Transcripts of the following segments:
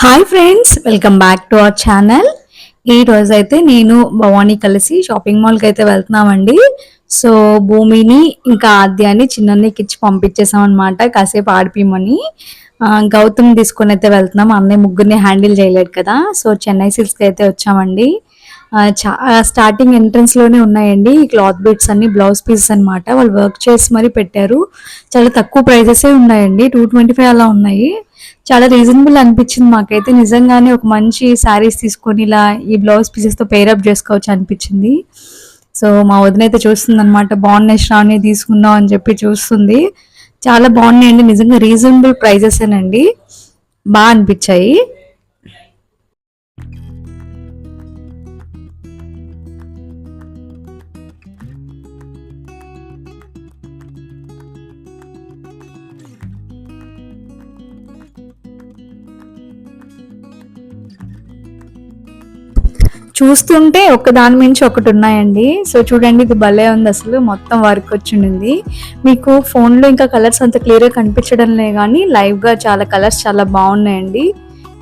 Hi friends welcome back to our channel ఈ రోజు అయితే నేను భవానీ కలిసి షాపింగ్ మాల్కి అయితే వెళ్తున్నామండి. సో భూమిని ఇంకా ఆద్యాన్ని చిన్నకి ఇచ్చి పంపించేసామన్నమాట. కాసేపు ఆడిపిమని గౌతమ్ తీసుకొని అయితే వెళ్తున్నాం. అన్నయ్య ముగ్గురిని హ్యాండిల్ చేయలేడు కదా. సో చెన్నై సిల్క్స్కి అయితే వచ్చామండి. చా స్టార్టింగ్ ఎంట్రన్స్లోనే ఉన్నాయండి. ఈ క్లాత్ బిట్స్ అన్ని బ్లౌజ్ పీసెస్ అన్నమాట. వాళ్ళు వర్క్ చేసి మరీ పెట్టారు. చాలా తక్కువ ప్రైజెస్ ఉన్నాయండి. టూ ట్వంటీ ఫైవ్ అలా ఉన్నాయి. చాలా రీజనబుల్ అనిపించింది మాకైతే. నిజంగానే ఒక మంచి శారీస్ తీసుకొని ఇలా ఈ బ్లౌజ్ పీసెస్తో పేరప్ చేసుకోవచ్చు అనిపించింది. సో మా వదిన అయితే చూస్తుంది అనమాట బాగున్నాయి శ్రావణి తీసుకుందాం అని చెప్పి చూస్తుంది. చాలా బాగున్నాయండి నిజంగా రీజనబుల్ ప్రైజెస్ అండి బాగా అనిపించాయి. చూస్తుంటే ఒక దాని మించి ఒకటి ఉన్నాయండి. సో చూడండి ఇది భలే ఉంది అసలు. మొత్తం వర్క్ వచ్చిండింది మీకు ఫోన్లో ఇంకా కలర్స్ అంత క్లియర్గా కనిపించడం లే కానీ లైవ్గా చాలా కలర్స్ చాలా బాగున్నాయండి.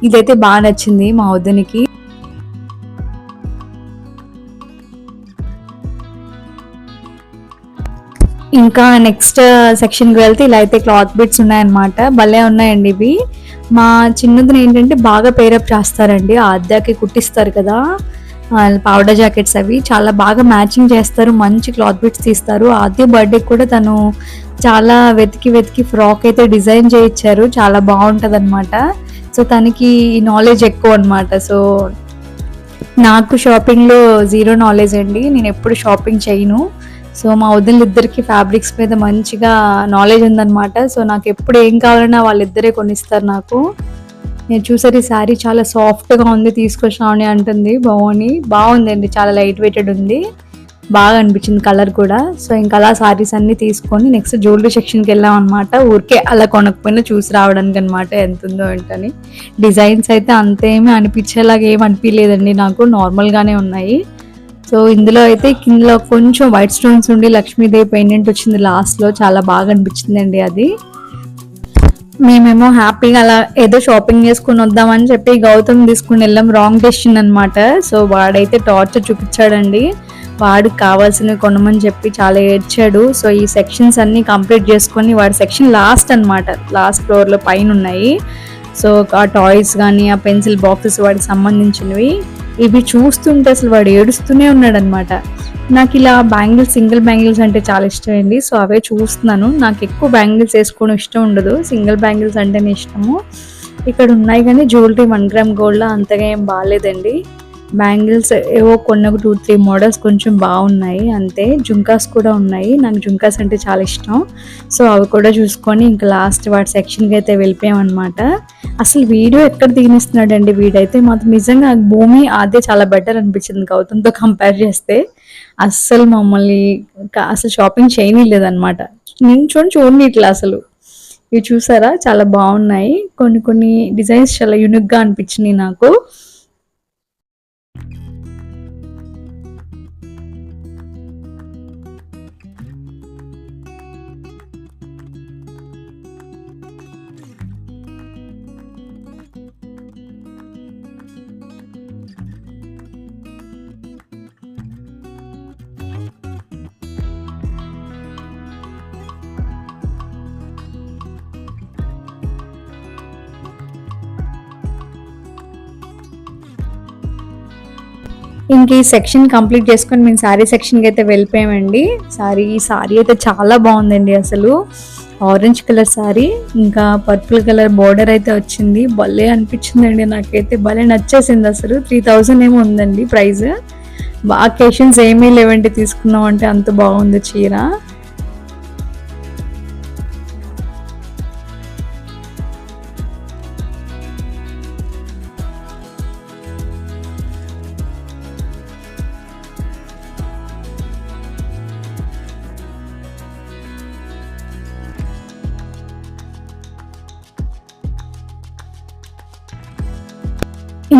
ఇదైతే బాగా నచ్చింది మా వద్దనికి ఇంకా నెక్స్ట్ సెక్షన్కి వెళ్తే ఇలా అయితే క్లాత్ బిట్స్ ఉన్నాయన్నమాట. భలే ఉన్నాయండి ఇవి. మా చిన్నదిని ఏంటంటే బాగా పేరప్ చేస్తారండి. ఆద్యాకి కుట్టిస్తారు కదా. పౌడర్ జాకెట్స్ అవి చాలా బాగా మ్యాచింగ్ చేస్తారు. మంచి క్లాత్ బిట్స్ తీస్తారు. ఆద్య బర్త్డే కూడా తను చాలా వెతికి వెతికి ఫ్రాక్ అయితే డిజైన్ చేయించారు చాలా బాగుంటుంది అనమాట సో తనకి నాలెడ్జ్ ఎక్కువ అనమాట సో నాకు షాపింగ్లో జీరో నాలెడ్జ్ అండి. నేను ఎప్పుడు షాపింగ్ చేయను. సో మా వదిలిద్దరికి ఫ్యాబ్రిక్స్ మీద మంచిగా నాలెడ్జ్ ఉందన్నమాట. సో నాకు ఎప్పుడు ఏం కావాలన్నా వాళ్ళిద్దరే కొనిస్తారు నాకు. నేను చూసారు ఈ శారీ చాలా సాఫ్ట్గా ఉంది తీసుకొచ్చినామని అంటుంది బాగుంది బాగుందండి చాలా లైట్ వెయిటెడ్ ఉంది. బాగా అనిపించింది కలర్ కూడా. సో ఇంకా అలా సారీస్ అన్నీ తీసుకొని నెక్స్ట్ జ్యువెలరీ సెక్షన్కి వెళ్ళాం అనమాట ఊరికే అలా కొనకపోయినా చూసి రావడానికి అనమాట ఎంత ఉందో ఏంటని. డిజైన్స్ అయితే అంతేమీ అనిపించేలాగా ఏం అనిపించలేదండి నాకు. నార్మల్గానే ఉన్నాయి. సో ఇందులో అయితే కిందలో కొంచెం వైట్ స్టోన్స్ ఉండి లక్ష్మీదేవి పెయింటెంట్ వచ్చింది లాస్ట్లో. చాలా బాగా అనిపించిందండి అది. మేమేమో హ్యాపీగా అలా ఏదో షాపింగ్ చేసుకుని వద్దామని చెప్పి గౌతమ్ తీసుకుని వెళ్ళాం రాంగ్ డెసిషన్ అనమాట సో వాడైతే టార్చర్ చూపించాడండి. వాడికి కావాల్సినవి కొనమని చెప్పి చాలా ఏడ్చాడు. సో ఈ సెక్షన్స్ అన్ని కంప్లీట్ చేసుకొని వాడి సెక్షన్ లాస్ట్ అన్నమాట. లాస్ట్ ఫ్లోర్లో పైన ఉన్నాయి సో ఆ టాయ్స్ కానీ ఆ పెన్సిల్ బాక్సెస్ వాడికి సంబంధించినవి. ఇవి చూస్తుంటే అసలు వాడు ఏడుస్తూనే ఉన్నాడు అనమాట నాకు ఇలా బ్యాంగిల్స్ సింగిల్ బ్యాంగిల్స్ అంటే చాలా ఇష్టం అండి సో అవే చూస్తున్నాను. నాకు ఎక్కువ బ్యాంగిల్స్ వేసుకోవడం ఇష్టం ఉండదు. సింగిల్ బ్యాంగిల్స్ అంటేనే ఇష్టము. ఇక్కడ ఉన్నాయి కానీ జ్యువెలరీ వన్ గ్రామ్ గోల్డ్లో అంతగా ఏం బాగాలేదండి. బ్యాంగిల్స్ ఏవో కొన్ని ఒక టూ త్రీ మోడల్స్ కొంచెం బాగున్నాయి. అంతే. జుంకాస్ కూడా ఉన్నాయి. నాకు జుంకాస్ అంటే చాలా ఇష్టం. సో అవి కూడా చూసుకొని ఇంకా లాస్ట్ వాటి సెక్షన్కి అయితే వెళ్ళిపోయామన్నమాట. అసలు వీడియో ఎక్కడ తీనిస్తున్నాడండి వీడైతే మాత్రం. నిజంగా భూమి అదే చాలా బెటర్ అనిపించింది గౌతమ్తో కంపేర్ చేస్తే. అస్సలు మమ్మల్ని అసలు షాపింగ్ చేయనీయలేదన్నమాట. నేను చూడండి చూడండి ఇట్లా అసలు. ఇవి చూసారా? చాలా బాగున్నాయి. కొన్ని కొన్ని డిజైన్స్ చాలా యూనిక్గా అనిపించినాయి నాకు. ఇంక ఈ సెక్షన్ కంప్లీట్ చేసుకొని మేము శారీ సెక్షన్కి అయితే వెళ్ళిపోయామండి. సారీ ఈ శారీ అయితే చాలా బాగుందండి అసలు. ఆరెంజ్ కలర్ శారీ ఇంకా పర్పుల్ కలర్ బార్డర్ అయితే వచ్చింది. భలే అనిపించిందండి నాకైతే. భలే నచ్చేసింది అసలు. త్రీ థౌజండ్ ఏమో ఉందండి ప్రైస్. అకేషన్స్ ఏమీ లేవండి తీసుకున్నాం అంటే అంత బాగుంది చీర.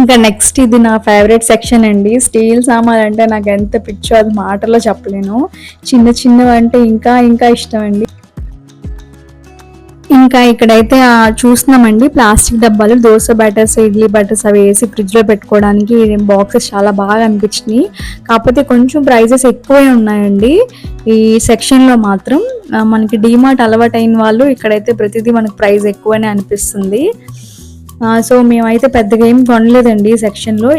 ఇంకా నెక్స్ట్ ఇది నా ఫేవరెట్ సెక్షన్ అండి. స్టీల్ సామాన్ అంటే నాకు ఎంత పిచ్చో అది మాటలో చెప్పలేను. చిన్న చిన్నవి అంటే ఇంకా ఇంకా ఇష్టం అండి ఇంకా ఇక్కడైతే చూస్తున్నామండి. ప్లాస్టిక్ డబ్బాలు దోశ బ్యాటర్స్ ఇడ్లీ బ్యాటర్స్ అవి వేసి ఫ్రిడ్జ్లో పెట్టుకోవడానికి బాక్సెస్ చాలా బాగా అనిపించినాయి. కాకపోతే కొంచెం ప్రైజెస్ ఎక్కువే ఉన్నాయండి. ఈ సెక్షన్లో మాత్రం మనకి డీమార్ట్ అలవాటు అయిన వాళ్ళు ఇక్కడైతే ప్రతిదీ మనకు ప్రైస్ ఎక్కువనే అనిపిస్తుంది. సో మేమైతే పెద్దగా ఏం కొనలేదండి సెక్షన్లో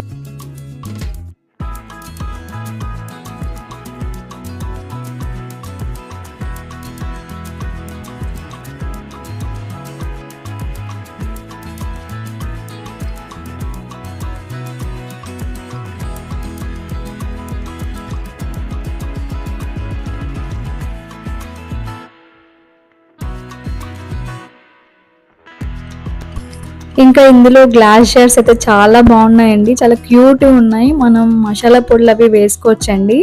ఇంకా ఇందులో గ్లాస్ జార్స్ అయితే చాలా బాగున్నాయండి. చాలా క్యూట్ ఉన్నాయి. మనం మసాలా పొడులు అవి వేసుకోవచ్చండి.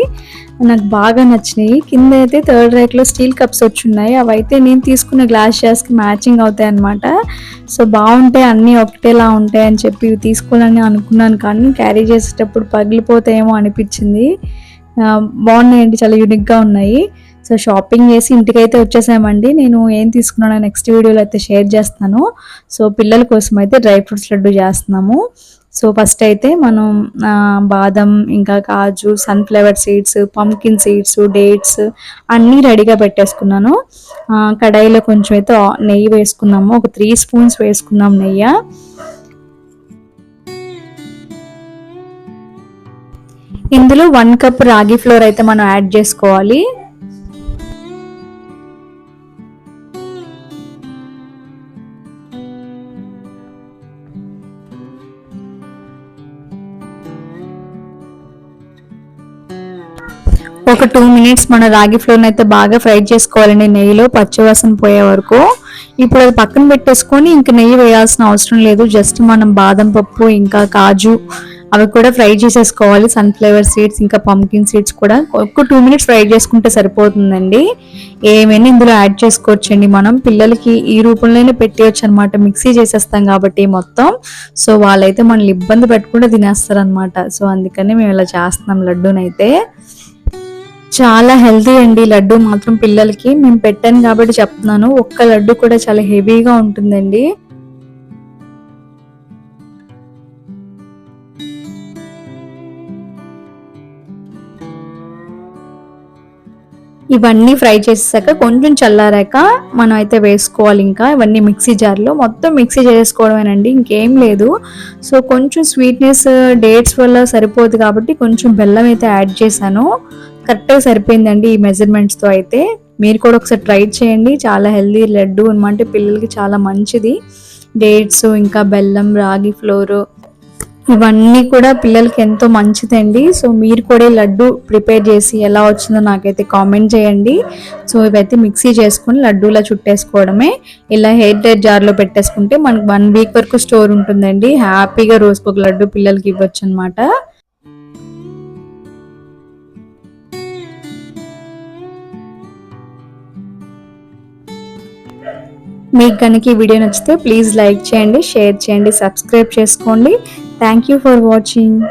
నాకు బాగా నచ్చినాయి. కింద అయితే థర్డ్ ర్యాక్లో స్టీల్ కప్స్ వచ్చున్నాయి అవి అయితే నేను తీసుకున్న గ్లాస్ జార్స్ మ్యాచింగ్ అవుతాయి అనమాట సో బాగుంటాయి. అన్నీ ఒకటేలా ఉంటాయి అని చెప్పి ఇవి తీసుకోవాలని అనుకున్నాను కానీ క్యారీ చేసేటప్పుడు పగిలిపోతాయేమో అనిపించింది. బాగున్నాయండి. చాలా యూనిక్గా ఉన్నాయి. సో షాపింగ్ చేసి ఇంటికైతే వచ్చేసామండి. నేను ఏం తీసుకున్నానో నెక్స్ట్ వీడియోలో అయితే షేర్ చేస్తాను. సో పిల్లల కోసం అయితే డ్రై ఫ్రూట్స్ లడ్డు చేస్తున్నాము. సో ఫస్ట్ అయితే మనం బాదం ఇంకా కాజు sunflower seeds pumpkin seeds dates అన్నీ రెడీగా పెట్టేసుకున్నాను. కడాయిలో కొంచెం అయితే నెయ్యి వేసుకున్నాము. ఒక త్రీ స్పూన్స్ వేసుకున్నాం నెయ్యి. ఇందులో వన్ కప్ రాగి ఫ్లోర్ అయితే మనం యాడ్ చేసుకోవాలి. ఒక టూ మినిట్స్ మన రాగి ఫ్లోర్ని అయితే బాగా ఫ్రై చేసుకోవాలండి. నెయ్యిలో పచ్చివాసన పోయే వరకు. ఇప్పుడు అది పక్కన పెట్టేసుకొని ఇంక నెయ్యి వేయాల్సిన అవసరం లేదు. జస్ట్ మనం బాదం పప్పు ఇంకా కాజు అవి కూడా ఫ్రై చేసేసుకోవాలి. సన్ఫ్లవర్ సీడ్స్ ఇంకా పంకిన్ సీడ్స్ కూడా ఒక టూ మినిట్స్ ఫ్రై చేసుకుంటే సరిపోతుందండి. ఏమైనా ఇందులో యాడ్ చేసుకోవచ్చండి మనం. పిల్లలకి ఈ రూపంలోనే పెట్టేయచ్చు అనమాట మిక్సీ చేసేస్తాం కాబట్టి మొత్తం. సో వాళ్ళైతే మనల్ని ఇబ్బంది పెట్టకుండా తినేస్తారనమాట. సో అందుకని మేము ఇలా చేస్తున్నాం లడ్డూనైతే. చాలా హెల్తీ అండి లడ్డు మాత్రం పిల్లలకి. మేము పెట్టాను కాబట్టి చెప్తున్నాను. ఒక్క లడ్డు కూడా చాలా హెవీగా ఉంటుందండి. ఇవన్నీ ఫ్రై చేసాక కొంచెం చల్లారాక మనం అయితే వేసుకోవాలి ఇంకా. ఇవన్నీ మిక్సీ జార్లో. మొత్తం మిక్సీ చేసుకోవడమేనండి ఇంకేం లేదు. సో కొంచెం స్వీట్నెస్ డేట్స్ వల్ల సరిపోదు కాబట్టి కొంచెం బెల్లం అయితే యాడ్ చేశాను. కరెక్ట్గా సరిపోయిందండి ఈ మెజర్మెంట్స్తో అయితే. మీరు కూడా ఒకసారి ట్రై చేయండి. చాలా హెల్దీ లడ్డు అనమాట పిల్లలకి చాలా మంచిది. డేట్స్ ఇంకా బెల్లం రాగి ఫ్లోరు ఇవన్నీ కూడా పిల్లలకి ఎంతో మంచిదండి. సో మీరు కూడా ఈ లడ్డు ప్రిపేర్ చేసి ఎలా వచ్చిందో నాకైతే కామెంట్ చేయండి. సో ఇవైతే మిక్సీ చేసుకుని లడ్డూలా చుట్టేసుకోవడమే. ఇలా హెయిర్ డ్రైర్ జార్లో పెట్టేసుకుంటే మనకు వన్ వీక్ వరకు స్టోర్ ఉంటుందండి. హ్యాపీగా రోజుకొక లడ్డు పిల్లలకి ఇవ్వచ్చు అనమాట మీకు కనుక ఈ వీడియో నచ్చితే ప్లీజ్ లైక్ చేయండి షేర్ చేయండి సబ్స్క్రైబ్ చేసుకోండి. Thank you for watching